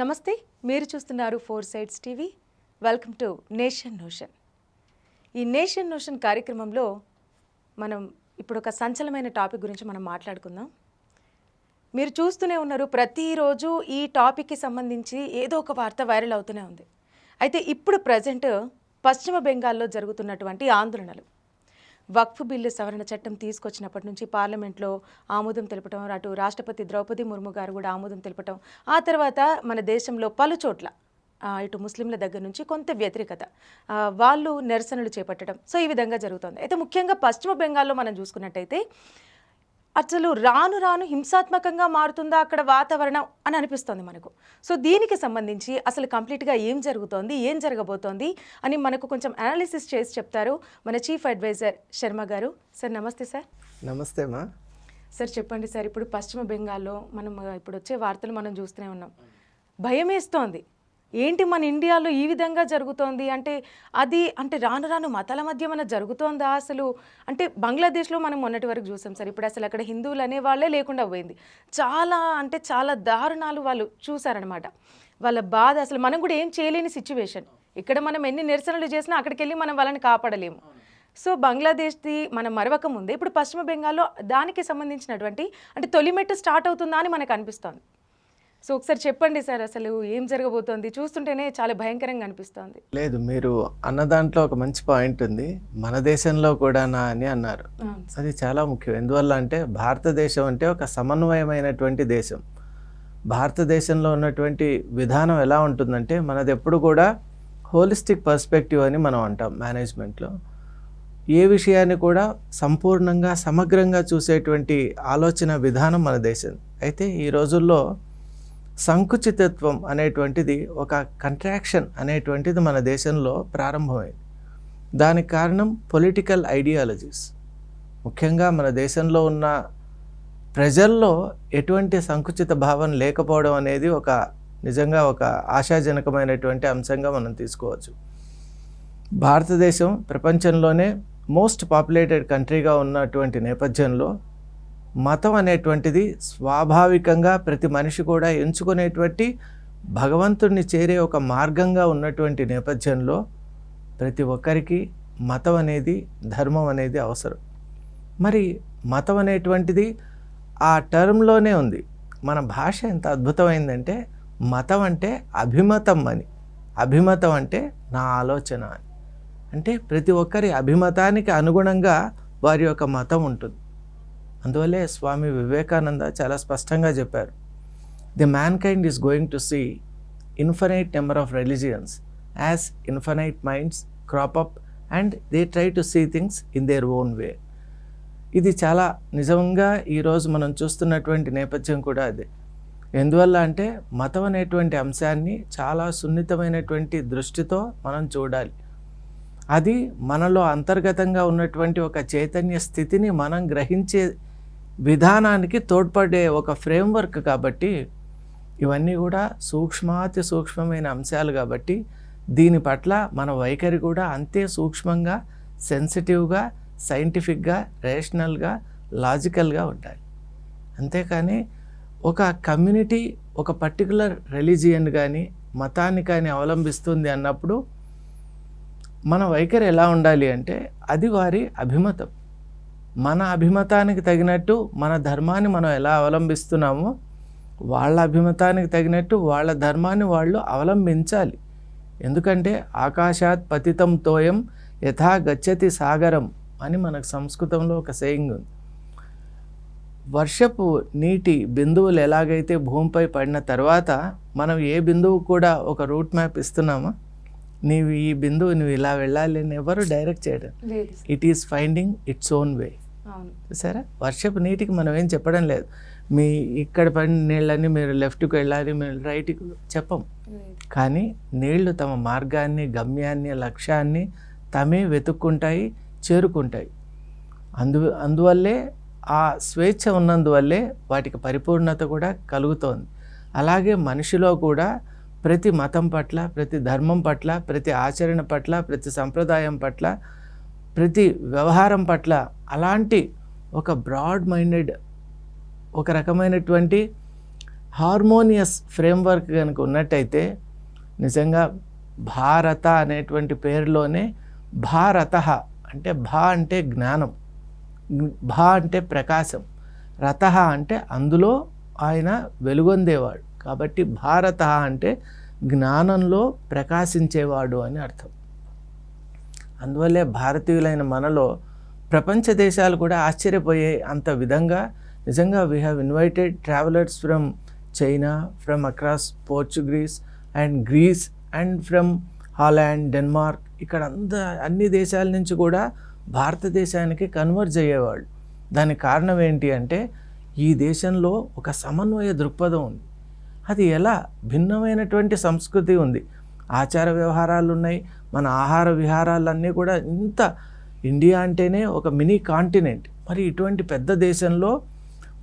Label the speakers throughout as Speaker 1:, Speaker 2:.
Speaker 1: నమస్తే మీరు చూస్తున్నారు four sides TV. Welcome to nation notion ఈ నేషన్ నోషన్ కార్యక్రమంలో మనం ఇప్పుడు ఒక సంచలమైన టాపిక్ గురించి మనం మాట్లాడుకుందాం. మీరు చూస్తూనే ఉన్నారు ప్రతిరోజు ఈ టాపిక్కి సంబంధించి ఏదో ఒక వార్త వైరల్ అవుతూనే ఉంది. అయితే ఇప్పుడు ప్రజెంట్ పశ్చిమ బెంగాల్లో జరుగుతున్నటువంటి ఆందోళనలు. వక్ఫ్ బిల్లు సవరణ చట్టం తీసుకొచ్చినప్పటి నుంచి పార్లమెంట్లో ఆమోదం తెలపటం అటు రాష్ట్రపతి ద్రౌపది ముర్ము గారు కూడా ఆమోదం తెలపటం ఆ తర్వాత మన దేశంలో పలు చోట్ల ఇటు ముస్లింల దగ్గర నుంచి కొంత వ్యతిరేకత వాళ్ళు నిరసనలు చేపట్టడం. సో ఈ విధంగా జరుగుతుంది. అయితే ముఖ్యంగా పశ్చిమ బెంగాల్లో మనం చూసుకున్నట్టయితే అసలు రాను రాను హింసాత్మకంగా మారుతుందా అక్కడ వాతావరణం అని అనిపిస్తోంది మనకు. సో దీనికి సంబంధించి అసలు కంప్లీట్గా ఏం జరుగుతోంది ఏం జరగబోతోంది అని మనకు కొంచెం అనాలిసిస్ చేసి చెప్తారు మన చీఫ్ అడ్వైజర్ శర్మ గారు. సార్ నమస్తే సార్.
Speaker 2: నమస్తే మా
Speaker 1: సార్ చెప్పండి సార్. ఇప్పుడు పశ్చిమ బెంగాల్లో మనం ఇప్పుడు వచ్చే వార్తలు మనం చూస్తూనే ఉన్నాం. భయం వేస్తోంది ఏంటి మన ఇండియాలో ఈ విధంగా జరుగుతోంది? అంటే అది అంటే రాను రాను మతాల మధ్య మన జరుగుతోందా అసలు? అంటే బంగ్లాదేశ్లో మనం మొన్నటి వరకు చూసాం సార్ ఇప్పుడు అసలు అక్కడ హిందువులు అనే వాళ్ళే లేకుండా పోయింది. చాలా అంటే చాలా దారుణాలు వాళ్ళు చూసారనమాట వాళ్ళ బాధ అసలు మనం కూడా ఏం చేయలేని సిచ్యువేషన్ ఇక్కడ మనం ఎన్ని నిరసనలు చేసినా అక్కడికి వెళ్ళి మనం వాళ్ళని కాపాడలేము. సో బంగ్లాదేశ్ది మనం మరవక ముందే ఇప్పుడు పశ్చిమ బెంగాల్లో దానికి సంబంధించినటువంటి అంటే తొలిమెట్టు స్టార్ట్ అవుతుందా అని మనకు అనిపిస్తోంది. సో ఒకసారి చెప్పండి సార్ అసలు ఏం జరగబోతోంది? చూస్తుంటేనే చాలా భయంకరంగా అనిపిస్తోంది.
Speaker 2: లేదు మీరు అన్న దాంట్లో ఒక మంచి పాయింట్ ఉంది. మన దేశంలో కూడానా అని అన్నారు. అది చాలా ముఖ్యం. ఎందువల్ల అంటే భారతదేశం అంటే ఒక సమన్వయమైనటువంటి దేశం. భారతదేశంలో ఉన్నటువంటి విధానం ఎలా ఉంటుందంటే మనది ఎప్పుడు కూడా హోలిస్టిక్ పర్స్పెక్టివ్ అని మనం అంటాం మేనేజ్మెంట్లో. ఏ విషయాన్ని కూడా సంపూర్ణంగా సమగ్రంగా చూసేటువంటి ఆలోచన విధానం మన దేశం. అయితే ఈ రోజుల్లో సంకుచితత్వం అనేటువంటిది ఒక కంట్రాక్షన్ అనేటువంటిది మన దేశంలో ప్రారంభమైంది. దానికి కారణం పొలిటికల్ ఐడియాలజీస్ ముఖ్యంగా మన దేశంలో ఉన్న ప్రజల్లో ఎటువంటి సంకుచిత భావం లేకపోవడం అనేది ఒక నిజంగా ఒక ఆశాజనకమైనటువంటి అంశంగా మనం తీసుకోవచ్చు. భారతదేశం ప్రపంచంలోనే మోస్ట్ పాపులేటెడ్ కంట్రీగా ఉన్నటువంటి నేపథ్యంలో మతం అనేటువంటిది స్వాభావికంగా ప్రతి మనిషి కూడా ఎంచుకునేటువంటి భగవంతుడిని చేరే ఒక మార్గంగా ఉన్నటువంటి నేపథ్యంలో ప్రతి ఒక్కరికి మతం అనేది ధర్మం అనేది అవసరం. మరి మతం అనేటువంటిది ఆ టర్మ్లోనే ఉంది. మన భాష ఎంత అద్భుతమైందంటే మతం అంటే అభిమతం అని. అభిమతం అంటే నా ఆలోచన అని. అంటే ప్రతి ఒక్కరి అభిమతానికి అనుగుణంగా వారి యొక్క మతం ఉంటుంది. అందువల్లే స్వామి వివేకానంద చాలా స్పష్టంగా చెప్పారు. The mankind is going to see infinite number of religions as infinite minds crop up and they try to see things in their own way. ఇది చాలా నిజంగా ఈరోజు మనం చూస్తున్నటువంటి నేపథ్యం కూడా అదే. ఎందువల్ల అంటే మతం అనేటువంటి అంశాన్ని చాలా సున్నితమైనటువంటి దృష్టితో మనం చూడాలి. అది మనలో అంతర్గతంగా ఉన్నటువంటి ఒక చైతన్య స్థితిని మనం గ్రహించే విధానానికి తోడ్పడే ఒక ఫ్రేమ్వర్క్ కాబట్టి ఇవన్నీ కూడా సూక్ష్మాతి సూక్ష్మమైన అంశాలు కాబట్టి దీని పట్ల మన వైఖరి కూడా అంతే సూక్ష్మంగా సెన్సిటివ్గా సైంటిఫిక్గా రేషనల్గా లాజికల్గా ఉండాలి. అంతేకాని ఒక కమ్యూనిటీ ఒక పర్టికులర్ రిలీజియన్ కానీ మతాన్ని కానీ అవలంబిస్తుంది అన్నప్పుడు మన వైఖరి ఎలా ఉండాలి అంటే అది వారి అభిమతం. మన అభిమతానికి తగినట్టు మన ధర్మాన్ని మనం ఎలా అవలంబిస్తున్నామో వాళ్ళ అభిమతానికి తగినట్టు వాళ్ళ ధర్మాన్ని వాళ్ళు అవలంబించాలి. ఎందుకంటే ఆకాశాత్ పతితం తోయం యథా గచ్చతి సాగరం అని మనకు సంస్కృతంలో ఒక సేయింగ్ ఉంది. వర్షపు నీటి బిందువులు ఎలాగైతే భూమిపై పడిన తర్వాత మనం ఏ బిందువు కూడా ఒక రూట్ మ్యాప్ ఇస్తున్నామా నీవు ఈ బిందువు నువ్వు ఇలా వెళ్ళాలి అని ఎవరు డైరెక్ట్ చేయడం. It is finding its own way చూసారా? వర్షపు నీటికి మనం ఏం చెప్పడం లేదు. మీ ఇక్కడ పడిన నీళ్ళని మీరు లెఫ్ట్కి వెళ్ళాలి మీరు రైట్కి చెప్పం. కానీ నీళ్ళు తమ మార్గాన్ని గమ్యాన్ని లక్ష్యాన్ని తమే వెతుక్కుంటాయి చేరుకుంటాయి. అందు అందువల్లే ఆ స్వేచ్ఛ ఉన్నందువల్లే వాటికి పరిపూర్ణత కూడా కలుగుతోంది. అలాగే మనిషిలో కూడా ప్రతి మతం పట్ల ప్రతి ధర్మం పట్ల ప్రతి ఆచరణ పట్ల ప్రతి సంప్రదాయం పట్ల ప్రతి వ్యవహారం పట్ల అలాంటి ఒక బ్రాడ్ మైండెడ్ ఒక రకమైనటువంటి హార్మోనియస్ ఫ్రేమ్వర్క్ కనుక ఉన్నట్టయితే నిజంగా భారత అనేటువంటి పేరులోనే భారత అంటే భా అంటే జ్ఞానం భా అంటే ప్రకాశం రథ అంటే అందులో ఆయన వెలుగొందేవాడు. కాబట్టి భారత అంటే జ్ఞానంలో ప్రకాశించేవాడు అని అర్థం. అందువల్లే భారతీయులైన మనలో ప్రపంచ దేశాలు కూడా ఆశ్చర్యపోయే అంత విధంగా నిజంగా we have invited travellers from China from across Portuguese and Greece and from Holland Denmark ఇక్కడ అంత అన్ని దేశాల నుంచి కూడా భారతదేశానికి కన్వర్జ్ అయ్యేవాళ్ళు. దానికి కారణం ఏంటి అంటే ఈ దేశంలో ఒక సమన్వయ దృక్పథం ఉంది. అది ఎలా? భిన్నమైనటువంటి సంస్కృతి ఉంది. ఆచార వ్యవహారాలు ఉన్నాయి. మన ఆహార విహారాలన్నీ కూడా ఇంత ఇండియా అంటేనే ఒక మినీ కాంటినెంట్. మరి ఇటువంటి పెద్ద దేశంలో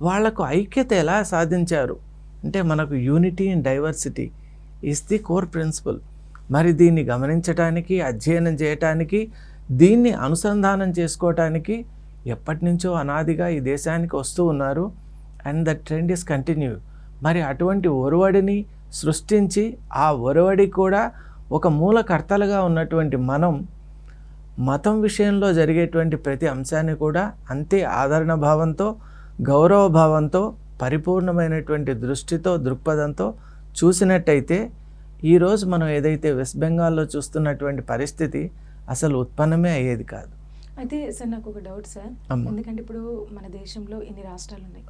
Speaker 2: వాళ్ళకు ఐక్యత ఎలా సాధించారు? అంటే మనకు unity and diversity is the core principle మరి దీన్ని గమనించటానికి అధ్యయనం చేయటానికి దీన్ని అనుసంధానం చేసుకోవటానికి ఎప్పటి నుంచో అనాదిగా ఈ దేశానికి వస్తూ ఉన్నారు and the trend is continue మరి అటువంటి ఒరవడిని సృష్టించి ఆ ఒరవడి కూడా ఒక మూలకర్తలుగా ఉన్నటువంటి మనం మతం విషయంలో జరిగేటువంటి ప్రతి అంశాన్ని కూడా అంతే ఆదరణ భావంతో గౌరవ భావంతో పరిపూర్ణమైనటువంటి దృష్టితో దృక్పథంతో చూసినట్టయితే ఈరోజు మనం ఏదైతే వెస్ట్ బెంగాల్లో చూస్తున్నటువంటి పరిస్థితి అసలు ఉత్పన్నమే అయ్యేది కాదు.
Speaker 1: అయితే సార్ నాకు ఒక డౌట్ సార్. ఎందుకంటే ఇప్పుడు మన దేశంలో ఇన్ని రాష్ట్రాలు ఉన్నాయి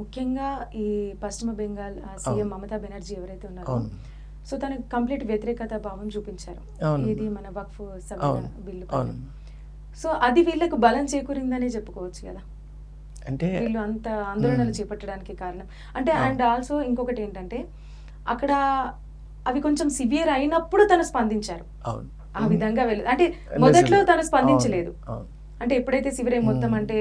Speaker 1: ముఖ్యంగా ఈ పశ్చిమ బెంగాల్ సీఎం మమతా బెనర్జీ ఎవరైతే ఉన్నారో. సో తనకు కంప్లీట్ వ్యతిరేకత భావం చూపించారు. ఇది మన వక్ఫ్ బిల్లు సో అది వీళ్ళకు బలం చేకూరిందనే చెప్పుకోవచ్చు కదా.
Speaker 2: అంటే
Speaker 1: వీళ్ళు అంత ఆందోళనలు చేపట్టడానికి కారణం. అంటే అండ్ ఆల్సో ఇంకొకటి ఏంటంటే అక్కడ అవి కొంచెం సివియర్ అయినప్పుడు తను స్పందించారు. ఆ విధంగా వెళ్ళదు అంటే మొదట్లో తను స్పందించలేదు. అంటే ఎప్పుడైతే సివిరే మొత్తం అంటే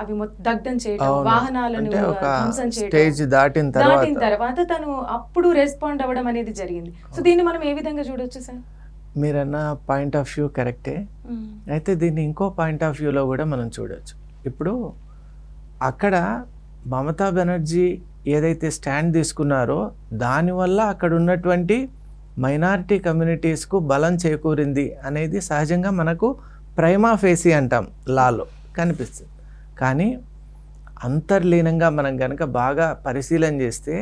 Speaker 1: అవి దగ్ధం చేయడం. వాహనాలను ధ్వంసం చేయడం
Speaker 2: స్టేజ్ దాటిన
Speaker 1: దాటిన
Speaker 2: తర్వాత.
Speaker 1: తను అప్పుడు రెస్పాండ్ అవ్వడం అనేది జరిగింది. సో దీన్ని మనం ఏ విధంగా చూడొచ్చు సార్?
Speaker 2: మీరన్న పాయింట్ ఆఫ్ వ్యూ కరెక్టే. అయితే దీన్ని ఇంకో పాయింట్ ఆఫ్ వ్యూలో కూడా మనం చూడొచ్చు. ఇప్పుడు అక్కడ మమతా బెనర్జీ ఏదైతే స్టాండ్ తీసుకున్నారో దానివల్ల అక్కడ ఉన్నటువంటి మైనారిటీ కమ్యూనిటీస్కు బలం చేకూరింది అనేది సహజంగా మనకు ప్రైమా ఫేసి అంటాం లాలో. కనిపిస్తుంది. కానీ అంతర్లీనంగా మనం కనుక బాగా పరిశీలన చేస్తే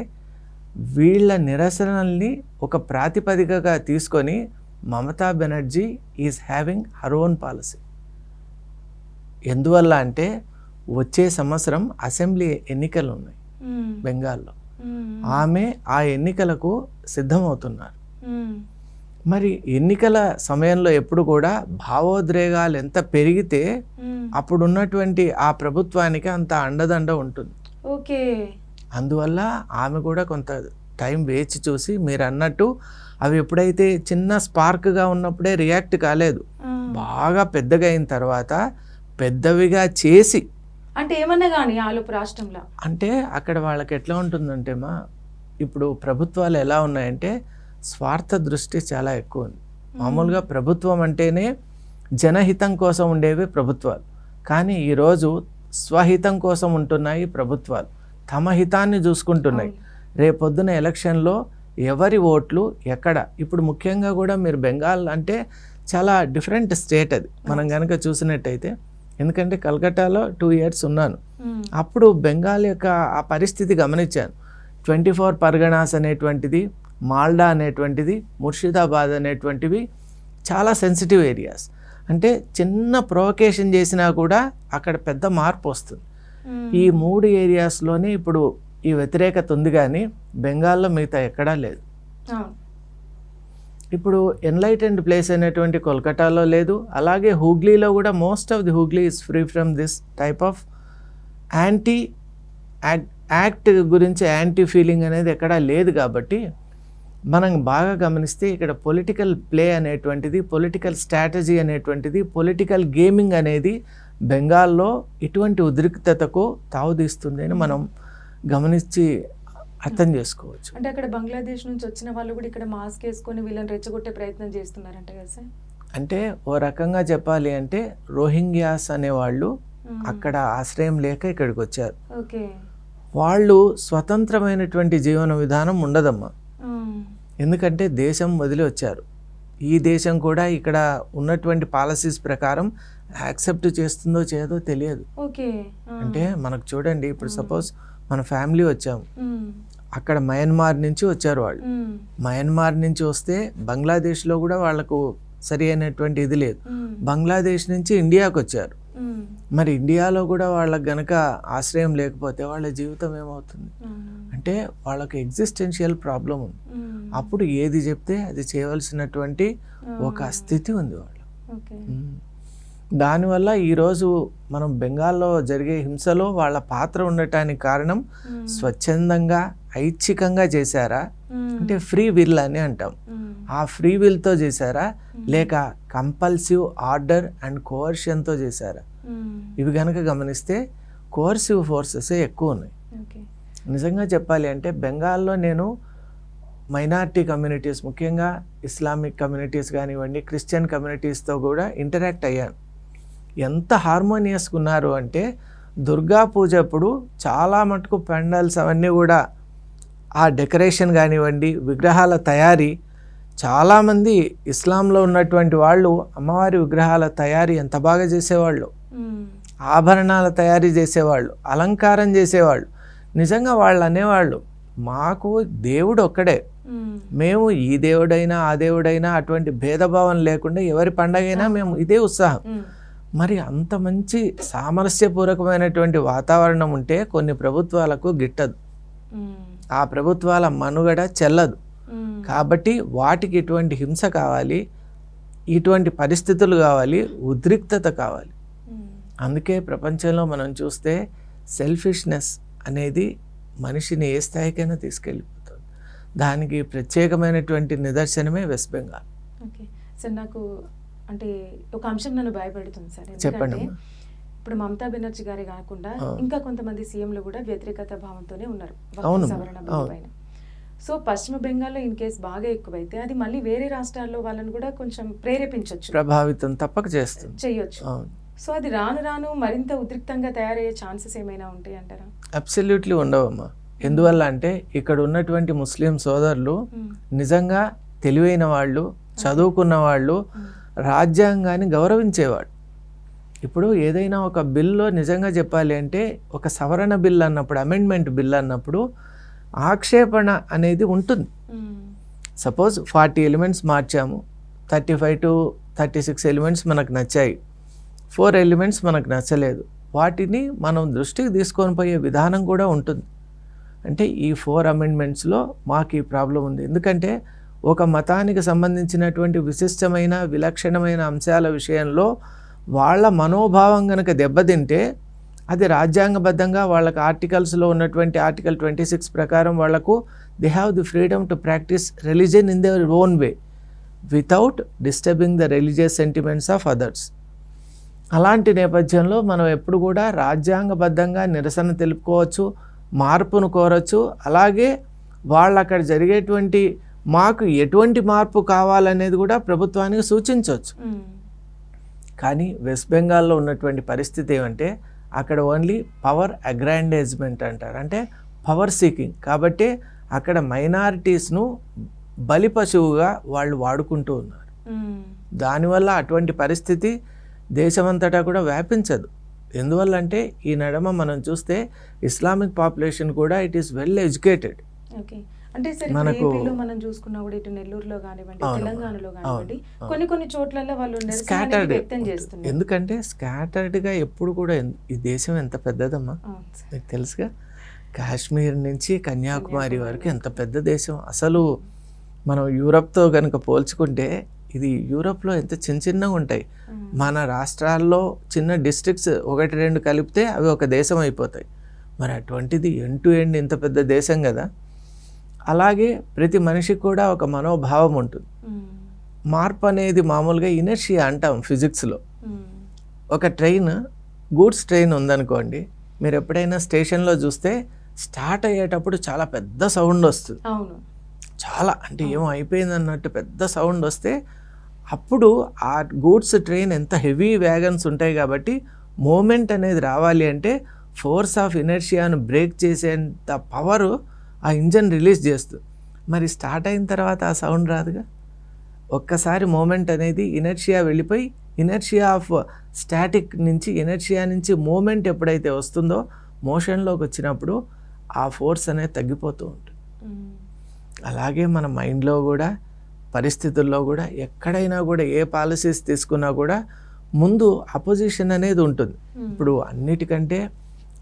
Speaker 2: వీళ్ళ నిరసనల్ని ఒక ప్రాతిపదికగా తీసుకొని Mamata Banerjee is having her own policy. ఎందువల్ల అంటే వచ్చే సంవత్సరం అసెంబ్లీ ఎన్నికలు ఉన్నాయి బెంగాల్లో. ఆమె ఆ ఎన్నికలకు సిద్ధమవుతున్నారు. మరి ఎన్నికల సమయంలో ఎప్పుడు కూడా భావోద్రేగాలు ఎంత పెరిగితే అప్పుడు ఉన్నటువంటి ఆ ప్రభుత్వానికి అంత అండదండ ఉంటుంది.
Speaker 1: ఓకే.
Speaker 2: అందువల్ల ఆమె కూడా కొంత టైం వేచి చూసి మీరు అన్నట్టు అవి ఎప్పుడైతే చిన్న స్పార్క్గా ఉన్నప్పుడే రియాక్ట్ కాలేదు బాగా పెద్దగా అయిన తర్వాత పెద్దవిగా చేసి
Speaker 1: అంటే ఏమన్నా కానీ ఆలోపు రాష్ట్రంలో?
Speaker 2: అంటే అక్కడ వాళ్ళకి ఎట్లా ఉంటుందంటే మా ఇప్పుడు ప్రభుత్వాలు ఎలా ఉన్నాయంటే స్వార్థ దృష్టి చాలా ఎక్కువ ఉంది మామూలుగా ప్రభుత్వం అంటేనే జనహితం కోసం ఉండేవి ప్రభుత్వాలు. కానీ ఈరోజు స్వహితం కోసం ఉంటున్నాయి ప్రభుత్వాలు. తమ హితాన్ని చూసుకుంటున్నాయి. రేపొద్దున ఎలక్షన్లో ఎవరి ఓట్లు ఎక్కడ? ఇప్పుడు ముఖ్యంగా కూడా మీరు బెంగాల్ అంటే చాలా డిఫరెంట్ స్టేట్ అది. మనం కనుక చూసినట్టయితే. ఎందుకంటే కలకట్టాలో టూ ఇయర్స్ ఉన్నాను. అప్పుడు బెంగాల్ యొక్క ఆ పరిస్థితి గమనించాను. ట్వంటీ ఫోర్ పర్గనాస్ అనేటువంటిది మాల్డా అనేటువంటిది ముర్షిదాబాద్ అనేటువంటివి చాలా సెన్సిటివ్ ఏరియాస్ అంటే చిన్న ప్రొవకేషన్ చేసినా కూడా అక్కడ పెద్ద మార్పు వస్తుంది. ఈ మూడు ఏరియాస్లోనే ఇప్పుడు ఈ వ్యతిరేకత ఉంది కానీ బెంగాల్లో మిగతా ఎక్కడా లేదు. ఇప్పుడు ఎన్లైటెండ్ ప్లేస్ అనేటువంటి కోల్కతాలో లేదు. అలాగే హూగ్లీలో కూడా most of the Hooghly is free from this type of anti act గురించి యాంటీ ఫీలింగ్ అనేది ఎక్కడా లేదు కాబట్టి మనం బాగా గమనిస్తే ఇక్కడ పొలిటికల్ ప్లే అనేటువంటిది పొలిటికల్ స్ట్రాటజీ అనేటువంటిది పొలిటికల్ గేమింగ్ అనేది బెంగాల్లో ఇటువంటి ఉద్రిక్తతకు తావుదీస్తుంది అని మనం గమనించి అర్థం చేసుకోవచ్చు.
Speaker 1: అంటే అక్కడ బంగ్లాదేశ్ నుంచి వచ్చిన వాళ్ళు కూడా ఇక్కడ మాస్క్ వేసుకొని వీళ్ళని రెచ్చగొట్టే ప్రయత్నం చేస్తున్నారంట కదా సార్?
Speaker 2: అంటే ఓ రకంగా చెప్పాలి అంటే రోహింగ్యాస్ అనేవాళ్ళు. అక్కడ ఆశ్రయం లేక ఇక్కడికి వచ్చారు.
Speaker 1: ఓకే.
Speaker 2: వాళ్ళు స్వతంత్రమైనటువంటి జీవన విధానం ఉండదమ్మా.
Speaker 1: మ్మ్.
Speaker 2: ఎందుకంటే దేశం వదిలి వచ్చారు ఈ దేశం కూడా ఇక్కడ ఉన్నటువంటి పాలసీస్ ప్రకారం యాక్సెప్ట్ చేస్తుందో చేయదో తెలియదు
Speaker 1: ఓకే.
Speaker 2: అంటే మనకు చూడండి ఇప్పుడు సపోజ్ మన ఫ్యామిలీ వచ్చాం
Speaker 1: మ్మ్.
Speaker 2: అక్కడ మయన్మార్ నుంచి వచ్చారు వాళ్ళు. మయన్మార్ నుంచి వస్తే బంగ్లాదేశ్లో కూడా వాళ్ళకు సరి అయినటువంటి ఇది లేదు. బంగ్లాదేశ్ నుంచి ఇండియాకి వచ్చారు. మరి ఇండియాలో కూడా వాళ్ళకి గనక ఆశ్రయం లేకపోతే వాళ్ళ జీవితం ఏమవుతుంది. అంటే వాళ్ళకి ఎగ్జిస్టెన్షియల్ ప్రాబ్లం ఉంది. అప్పుడు ఏది చెప్తే అది చేయవలసినటువంటి ఒక స్థితి ఉంది వాళ్ళు. దానివల్ల ఈరోజు మనం బెంగాల్లో జరిగే హింసలో వాళ్ళ పాత్ర ఉండటానికి కారణం. స్వచ్ఛందంగా ఐచ్ఛికంగా చేశారా. అంటే ఫ్రీ విల్ అని అంటాం. ఆ ఫ్రీ విల్తో చేశారా? లేక కంపల్సివ్ ఆర్డర్ అండ్ కోవర్షన్తో చేశారా. ఇవి కనుక గమనిస్తే కోర్సివ్ ఫోర్సెస్ ఎక్కువ ఉన్నాయి. నిజంగా చెప్పాలి అంటే బెంగాల్లో నేను మైనారిటీ కమ్యూనిటీస్ ముఖ్యంగా ఇస్లామిక్ కమ్యూనిటీస్ కానివ్వండి క్రిస్టియన్ కమ్యూనిటీస్తో కూడా ఇంటరాక్ట్ అయ్యాను. ఎంత హార్మోనియస్గా ఉన్నారు అంటే దుర్గా పూజ అప్పుడు చాలా మటుకు పెండల్స్ అవన్నీ కూడా ఆ డెకరేషన్ కానివ్వండి విగ్రహాల తయారీ చాలామంది ఇస్లాంలో ఉన్నటువంటి వాళ్ళు అమ్మవారి విగ్రహాల తయారీ ఎంత బాగా చేసేవాళ్ళు. ఆభరణాల తయారీ చేసేవాళ్ళు అలంకారం చేసేవాళ్ళు నిజంగా వాళ్ళు అనేవాళ్ళు మాకు దేవుడు ఒక్కడే
Speaker 1: మ్మ్.
Speaker 2: ఈ దేవుడైనా ఆ దేవుడైనా అటువంటి భేదభావం లేకుండా ఎవరి పండగైనా మేము ఇదే ఉత్సాహం. మరి అంత మంచి సామరస్యపూర్వకమైనటువంటి వాతావరణం ఉంటే కొన్ని ప్రభుత్వాలకు గిట్టదు. ఆ ప్రభుత్వాల మనుగడ చెల్లదు. కాబట్టి వాటికి ఇటువంటి హింస కావాలి ఇటువంటి పరిస్థితులు కావాలి ఉద్రిక్తత కావాలి. అందుకే ప్రపంచంలో మనం చూస్తే సెల్ఫిష్నెస్ అనేది మనిషిని ఏ స్థాయికైనా తీసుకెళ్ళిపోతుంది. దానికి ప్రత్యేకమైనటువంటి నిదర్శనమే వెస్ట్ బెంగాల్.
Speaker 1: ఓకే. సార్ నాకు అంటే ఒక అంశం నన్ను భయపెడుతుంది సార్.
Speaker 2: చెప్పండి.
Speaker 1: ఇప్పుడు మమతా బెనర్జీ గారే కాకుండా. ఇంకా కొంతమంది సీఎంలు కూడా వ్యతిరేకత భావంతోనే ఉన్నారు. సవరణ. పైన. సో పశ్చిమ బెంగాల్లో ఇన్ కేస్ బాగా ఎక్కువైతే అది మళ్ళీ వేరే రాష్ట్రాల్లో వాళ్ళని కూడా కొంచెం ప్రేరేపించవచ్చు
Speaker 2: ప్రభావితం తప్పక చేస్తుంది.
Speaker 1: చేయొచ్చు సో అది రాను రాను మరింత ఉద్రిక్తంగా తయారయ్యే ఛాన్సెస్ ఏమైనా ఉంటాయి అంటారా?
Speaker 2: అబ్సల్యూట్లీ ఉండవమ్మా. ఎందువల్ల అంటే ఇక్కడ ఉన్నటువంటి ముస్లిం సోదరులు నిజంగా తెలివైన వాళ్ళు చదువుకున్న వాళ్ళు రాజ్యాంగాన్ని గౌరవించేవాడు ఇప్పుడు ఏదైనా ఒక బిల్లో నిజంగా చెప్పాలి అంటే ఒక సవరణ బిల్ అన్నప్పుడు అమెండ్మెంట్ బిల్ అన్నప్పుడు ఆక్షేపణ అనేది ఉంటుంది. సపోజ్ ఫార్టీ ఎలిమెంట్స్ మార్చాము. Thirty five to thirty six elements మనకు నచ్చాయి. ఫోర్ ఎలిమెంట్స్ మనకు నచ్చలేదు. వాటిని మనం దృష్టికి తీసుకొని పోయే విధానం కూడా ఉంటుంది. అంటే ఈ ఫోర్ అమెండ్మెంట్స్లో మాకు ఈ ప్రాబ్లం ఉంది. ఎందుకంటే ఒక మతానికి సంబంధించినటువంటి విశిష్టమైన విలక్షణమైన అంశాల విషయంలో వాళ్ళ మనోభావం కనుక దెబ్బతింటే అది రాజ్యాంగబద్ధంగా వాళ్ళకి ఆర్టికల్స్లో ఉన్నటువంటి ఆర్టికల్ ట్వంటీ సిక్స్ ప్రకారం వాళ్ళకు they have the freedom to practise religion in their own way without disturbing the religious sentiments of others. అలాంటి నేపథ్యంలో మనం ఎప్పుడు కూడా రాజ్యాంగబద్ధంగా నిరసన తెలుపుకోవచ్చు మార్పును కోరచ్చు అలాగే వాళ్ళు అక్కడ జరిగేటువంటి మాకు ఎటువంటి మార్పు కావాలనేది కూడా ప్రభుత్వానికి సూచించవచ్చు కానీ వెస్ట్ బెంగాల్లో ఉన్నటువంటి పరిస్థితి ఏమంటే అక్కడ ఓన్లీ పవర్ అగ్రాండేజ్మెంట్ అంటారు. అంటే పవర్ సీకింగ్. కాబట్టి అక్కడ మైనారిటీస్ను బలి పశువుగా వాళ్ళు వాడుకుంటూ ఉన్నారు. దానివల్ల అటువంటి పరిస్థితి దేశమంతటా కూడా వ్యాపించదు. ఎందువల్ల అంటే ఈ నడమ మనం చూస్తే ఇస్లామిక్ పాపులేషన్ కూడా it is well educated.
Speaker 1: Okay. అంటే సరే ఏపీలో మనం చూసుకున్నా కూడా ఇటు నెల్లూరులో కానివ్వండి. తెలంగాణలో కానివ్వండి. కొన్ని కొన్ని చోట్లలో వాళ్ళు
Speaker 2: స్కాటర్డ్
Speaker 1: వ్యక్తం చేస్తున్నారు
Speaker 2: ఎందుకంటే స్కాటర్డ్గా ఎప్పుడు కూడా ఈ దేశం ఎంత పెద్దదమ్మా. మీకు తెలుసుగా కాశ్మీర్ నుంచి కన్యాకుమారి వరకు ఎంత పెద్ద దేశం అసలు మనం యూరప్తో కనుక పోల్చుకుంటే ఇది యూరప్లో ఎంత చిన్న చిన్నగా ఉంటాయి. మన రాష్ట్రాల్లో చిన్న డిస్ట్రిక్ట్స్ ఒకటి రెండు కలిపితే అవి ఒక దేశం అయిపోతాయి మరి అటువంటిది ఎండ్ టు ఎండ్ ఇంత పెద్ద దేశం కదా అలాగే ప్రతి మనిషికి కూడా ఒక మనోభావం ఉంటుంది. మార్పు అనేది మామూలుగా ఇనర్షియా అంటాం ఫిజిక్స్లో. ఒక ట్రైన్ గూడ్స్ ట్రైన్ ఉందనుకోండి మీరు ఎప్పుడైనా స్టేషన్లో చూస్తే స్టార్ట్ అయ్యేటప్పుడు చాలా పెద్ద సౌండ్ వస్తుంది. చాలా అంటే ఏమో అయిపోయింది అన్నట్టు పెద్ద సౌండ్ వస్తే అప్పుడు ఆ గూడ్స్ ట్రైన్ ఎంత హెవీ వ్యాగన్స్ ఉంటాయి కాబట్టి మూమెంట్ అనేది రావాలి అంటే ఫోర్స్ ఆఫ్ ఇనర్షియాను బ్రేక్ చేసేంత పవర్ ఆ ఇంజన్ రిలీజ్ చేస్తుంది మరి స్టార్ట్ అయిన తర్వాత ఆ సౌండ్ రాదుగా ఒక్కసారి మూమెంట్ అనేది ఇనర్షియా వెళ్ళిపోయి ఇనర్షియా ఆఫ్ స్టాటిక్ నుంచి ఇనర్షియా నుంచి మూమెంట్ ఎప్పుడైతే వస్తుందో మోషన్లోకి వచ్చినప్పుడు ఆ ఫోర్స్ అనేది తగ్గిపోతూ ఉంటుంది. అలాగే మన మైండ్లో కూడా పరిస్థితుల్లో కూడా ఎక్కడైనా కూడా ఏ పాలసీస్ తీసుకున్నా కూడా ముందు అపోజిషన్ అనేది ఉంటుంది. ఇప్పుడు అన్నిటికంటే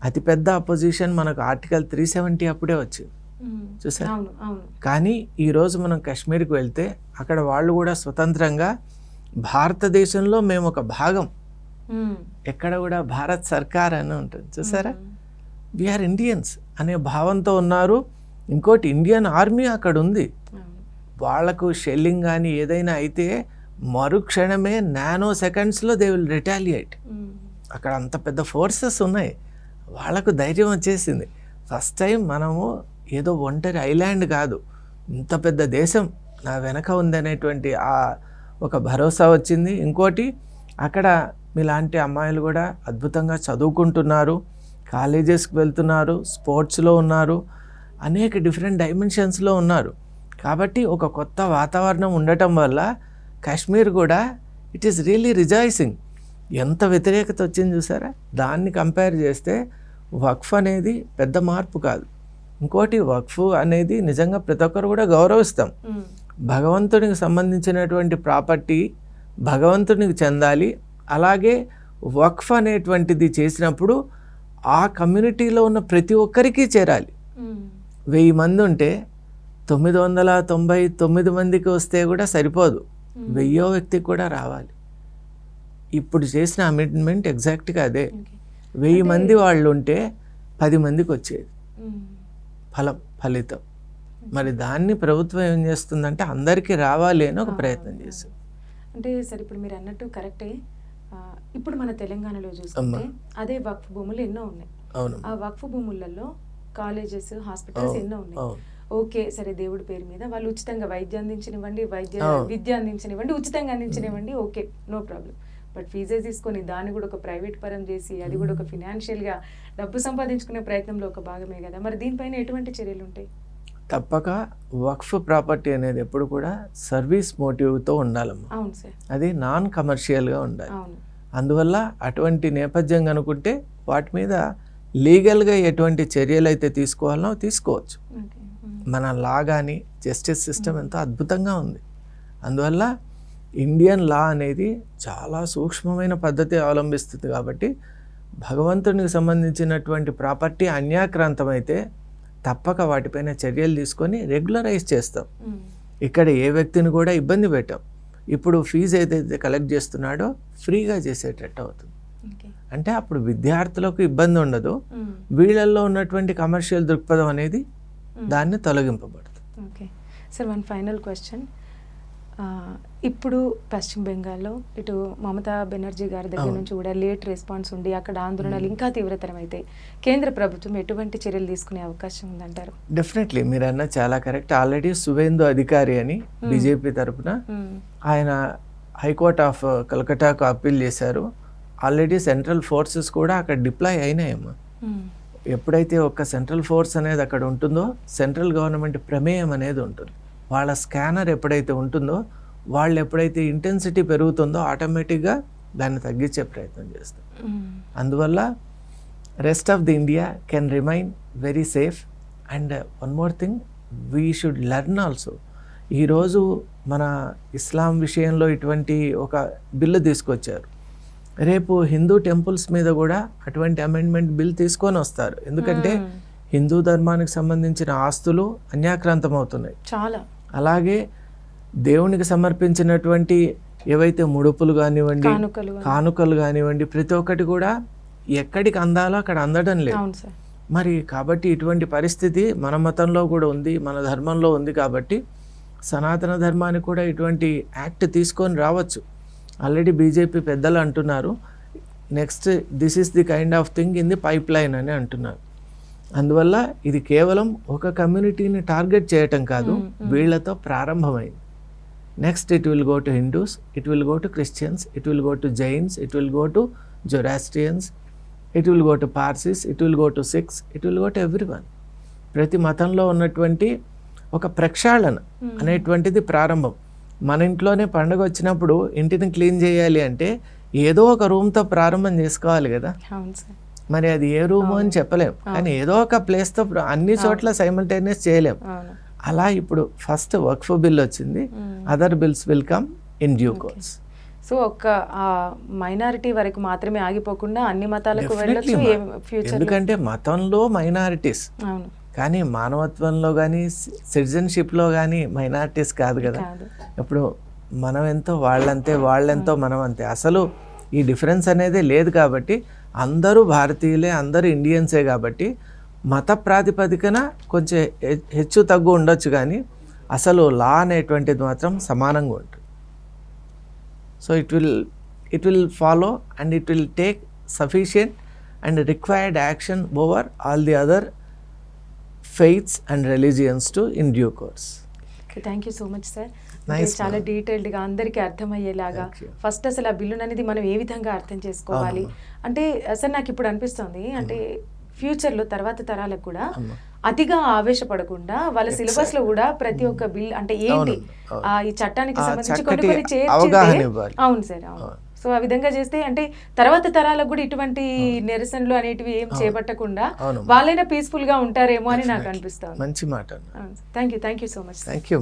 Speaker 2: అతిపెద్ద అపోజిషన్ మనకు ఆర్టికల్ త్రీ సెవెంటీ అప్పుడే వచ్చింది. చూసారా? కానీ ఈరోజు మనం కాశ్మీర్కి వెళ్తే అక్కడ వాళ్ళు కూడా స్వతంత్రంగా భారతదేశంలో మేము ఒక భాగం. ఎక్కడ కూడా భారత్ సర్కార్ అని ఉంటుంది చూసారా. వీఆర్ ఇండియన్స్ అనే భావంతో ఉన్నారు ఇంకోటి ఇండియన్ ఆర్మీ అక్కడ ఉంది. వాళ్ళకు షెల్లింగ్ కానీ ఏదైనా అయితే మరుక్షణమే నానో సెకండ్స్లో దే విల్ రిటాలియేట్. అక్కడ అంత పెద్ద ఫోర్సెస్ ఉన్నాయి వాళ్ళకు ధైర్యం వచ్చేసింది ఫస్ట్ టైం మనము ఏదో ఒంటరి ఐలాండ్ కాదు. ఇంత పెద్ద దేశం నా వెనక ఉందనేటువంటి ఆ ఒక భరోసా వచ్చింది. ఇంకోటి అక్కడ మీలాంటి అమ్మాయిలు కూడా అద్భుతంగా చదువుకుంటున్నారు కాలేజెస్కి వెళ్తున్నారు స్పోర్ట్స్లో ఉన్నారు అనేక డిఫరెంట్ డైమెన్షన్స్లో ఉన్నారు. కాబట్టి ఒక కొత్త వాతావరణం ఉండటం వల్ల కాశ్మీర్ కూడా ఇట్ ఈస్ రియలీ రిజాయిసింగ్. ఎంత వ్యతిరేకత వచ్చింది చూసారా? దాన్ని కంపేర్ చేస్తే వక్ఫ్ అనేది పెద్ద మార్పు కాదు. ఇంకోటి వక్ఫ్ అనేది నిజంగా ప్రతి ఒక్కరు కూడా గౌరవిస్తాం. భగవంతునికి సంబంధించినటువంటి ప్రాపర్టీ భగవంతునికి చెందాలి అలాగే వక్ఫ్ అనేటువంటిది చేసినప్పుడు ఆ కమ్యూనిటీలో ఉన్న ప్రతి ఒక్కరికి చేరాలి. వెయ్యి మంది ఉంటే తొమ్మిది వందల తొంభై తొమ్మిది మందికి వస్తే కూడా సరిపోదు వెయ్యో వ్యక్తికి కూడా రావాలి ఇప్పుడు చేసిన అమెండ్మెంట్ ఎగ్జాక్ట్గా అదే. వెయ్యి మంది వాళ్ళు ఉంటే పది మందికి వచ్చేది. ఫలం ఫలితం. మరి దాన్ని ప్రభుత్వం ఏం చేస్తుందంటే అందరికీ రావాలి అని ఒక ప్రయత్నం చేస్తుంది
Speaker 1: అంటే సార్ ఇప్పుడు మీరు అన్నట్టు కరెక్టే. ఇప్పుడు మన తెలంగాణలో చూసుకుంటే అదే వక్ఫ్ భూములు ఎన్నో ఉన్నాయి. ఆ వక్ఫ్ భూములలో కాలేజెస్ హాస్పిటల్స్ ఎన్నో ఉన్నాయి. ఓకే సరే దేవుడి పేరు మీద వాళ్ళు ఉచితంగా వైద్యం అందించనివ్వండి వైద్య. విద్య అందించనివ్వండి ఉచితంగా అందించనివ్వండి okay no problem. But fees తీసుకొని దాన్ని కూడా ఒక ప్రైవేట్ పరం చేసి అది కూడా ఒక ఫినాన్షియల్గా డబ్బు సంపాదించుకునే ప్రయత్నంలో ఒక భాగమే కదా. మరి దీనిపైన ఎటువంటి చర్యలు ఉంటాయి?
Speaker 2: తప్పక వక్ఫ్ ప్రాపర్టీ అనేది ఎప్పుడు కూడా సర్వీస్ మోటివ్తో ఉండాలమ్మా.
Speaker 1: అవును సార్.
Speaker 2: అది నాన్ కమర్షియల్గా ఉండాలి. అందువల్ల అటువంటి నేపథ్యం కనుకుంటే వాటి మీద లీగల్గా ఎటువంటి చర్యలు అయితే తీసుకోవాలనో తీసుకోవచ్చు. మన లా కానీ జస్టిస్ సిస్టమ్ ఎంతో అద్భుతంగా ఉంది. అందువల్ల ఇండియన్ లా అనేది చాలా సూక్ష్మమైన పద్ధతి అవలంబిస్తుంది కాబట్టి భగవంతునికి సంబంధించినటువంటి ప్రాపర్టీ అన్యాక్రాంతమైతే తప్పక వాటిపైన చర్యలు తీసుకొని రెగ్యులరైజ్ చేస్తాం.
Speaker 1: మ్మ్.
Speaker 2: ఇక్కడ ఏ వ్యక్తిని కూడా ఇబ్బంది పెట్టాం. ఇప్పుడు ఫీజు ఏదైతే కలెక్ట్ చేస్తున్నాడో ఫ్రీగా చేసేటట్టు అవుతుంది. అంటే అప్పుడు విద్యార్థులకు ఇబ్బంది ఉండదు.
Speaker 1: మ్మ్.
Speaker 2: వీళ్ళల్లో ఉన్నటువంటి కమర్షియల్ దృక్పథం అనేది
Speaker 1: మ్మ్.
Speaker 2: దాన్ని తొలగింపబడుతుంది.
Speaker 1: Okay sir one final question ఇప్పుడు పశ్చిమ బెంగాల్లో ఇటు మమతా బెనర్జీ గారి దగ్గర. నుంచి కూడా లేట్ రెస్పాన్స్ ఉండి అక్కడ ఆందోళనలు ఇంకా తీవ్రతరం అయితే కేంద్ర ప్రభుత్వం ఎటువంటి చర్యలు తీసుకునే అవకాశం ఉందంటారు?
Speaker 2: డెఫినెట్లీ మీరు అన్న చాలా కరెక్ట్. ఆల్రెడీ సువేందు అధికారి అని బీజేపీ తరపున
Speaker 1: మ్మ్.
Speaker 2: ఆయన హైకోర్ట్ ఆఫ్ కలకటాకు అప్పీల్ చేశారు. ఆల్రెడీ సెంట్రల్ ఫోర్సెస్ కూడా అక్కడ డిప్లాయ్ అయినాయమ్మా.
Speaker 1: మ్మ్.
Speaker 2: ఎప్పుడైతే ఒక సెంట్రల్ ఫోర్స్ అనేది అక్కడ ఉంటుందో సెంట్రల్ గవర్నమెంట్ ప్రమేయం అనేది ఉంటుంది. వాళ్ళ స్కానర్ ఎప్పుడైతే ఉంటుందో వాళ్ళు ఎప్పుడైతే ఇంటెన్సిటీ పెరుగుతుందో ఆటోమేటిక్గా దాన్ని తగ్గించే ప్రయత్నం చేస్తారు. అందువల్ల rest of the India can remain very safe and one more thing we should learn also ఈరోజు మన ఇస్లాం విషయంలో ఇటువంటి ఒక బిల్లు తీసుకొచ్చారు. రేపు హిందూ టెంపుల్స్ మీద కూడా అటువంటి అమెండ్మెంట్ బిల్ తీసుకొని వస్తారు. ఎందుకంటే. హిందూ ధర్మానికి సంబంధించిన ఆస్తులు అన్యాక్రాంతం అవుతున్నాయి
Speaker 1: చాలా.
Speaker 2: అలాగే దేవునికి సమర్పించినటువంటి ఏవైతే ముడుపులు కానివ్వండి
Speaker 1: కానుకలు
Speaker 2: కానివ్వండి. ప్రతి ఒక్కటి కూడా ఎక్కడికి అందాలో అక్కడ అందడం లేదు. మరి కాబట్టి ఇటువంటి పరిస్థితి మన మతంలో కూడా ఉంది మన ధర్మంలో ఉంది కాబట్టి సనాతన ధర్మానికి కూడా ఇటువంటి యాక్ట్ తీసుకొని రావచ్చు. ఆల్రెడీ బీజేపీ పెద్దలు అంటున్నారు next this is the kind of thing in the pipeline అని అంటున్నారు. అందువల్ల ఇది కేవలం ఒక కమ్యూనిటీని టార్గెట్ చేయటం కాదు వీళ్ళతో ప్రారంభమైంది. Next it will go to Hindus it will go to Christians it will go to Jains it will go to Zoroastrians it will go to Parsis it will go to Sikhs it will go to everyone ప్రతి మతంలో ఉన్నటువంటి ఒక ప్రక్షాళన అనేటువంటిది ప్రారంభం. మన ఇంట్లోనే పండుగ వచ్చినప్పుడు ఇంటిని క్లీన్ చేయాలి అంటే ఏదో ఒక రూమ్తో ప్రారంభం చేసుకోవాలి కదా.
Speaker 1: అవును సార్.
Speaker 2: మరి అది ఏ రూము అని చెప్పలేం కానీ ఏదో ఒక ప్లేస్తో అన్ని చోట్ల సైమల్టేనియస్ చేయలేం
Speaker 1: అవును.
Speaker 2: అలా ఇప్పుడు ఫస్ట్ వర్క్ బిల్ వచ్చింది. Other bills will come in due course
Speaker 1: so ఒక్క మైనారిటీ వరకు మాత్రమే ఆగిపోకుండా అన్ని మతాలకు వెళ్ళొచ్చు ఫ్యూచర్
Speaker 2: ఎందుకంటే మతంలో మైనారిటీస్ కానీ మానవత్వంలో కానీ సిటిజన్షిప్లో కానీ మైనారిటీస్ కాదు కదా.
Speaker 1: కాదు.
Speaker 2: ఇప్పుడు మనం ఎంతో వాళ్ళంతే వాళ్ళెంతో మనం అంతే అసలు ఈ డిఫరెన్స్ అనేది లేదు కాబట్టి అందరూ భారతీయులే అందరూ ఇండియన్సే కాబట్టి మత ప్రాతిపదికన కొంచెం హెచ్చు తగ్గు ఉండొచ్చు కానీ అసలు లా అనేటువంటిది మాత్రం సమానంగా ఉంటుంది. So it will it will follow and it will take sufficient and required action over all the other faiths and religions to in due course.
Speaker 1: Thank you so much sir చాలా డీటెయిల్డ్గా అందరికీ అర్థమయ్యేలాగా. ఫస్ట్ అసలు ఆ బిల్లును అనేది మనం ఏ విధంగా అర్థం చేసుకోవాలి? అంటే సార్ నాకు ఇప్పుడు అనిపిస్తుంది అంటే ఫ్యూచర్లో తర్వాత తరాలకు కూడా. అతిగా ఆవేశపడకుండా వాళ్ళ సిలబస్లో కూడా ప్రతి ఒక్క బిల్ అంటే ఏంటి? ఈ చట్టానికి సంబంధించి కొన్ని కొన్ని. అవును సార్ అవును. సో ఆ విధంగా చేస్తే అంటే తర్వాత తరాలకు కూడా ఇటువంటి నిరసనలు అనేటివి ఏం చేపట్టకుండా. వాళ్ళైనా పీస్ఫుల్గా ఉంటారేమో అని నాకు అనిపిస్తుంది.
Speaker 2: మంచి మాట
Speaker 1: thank you thank you so much
Speaker 2: thank you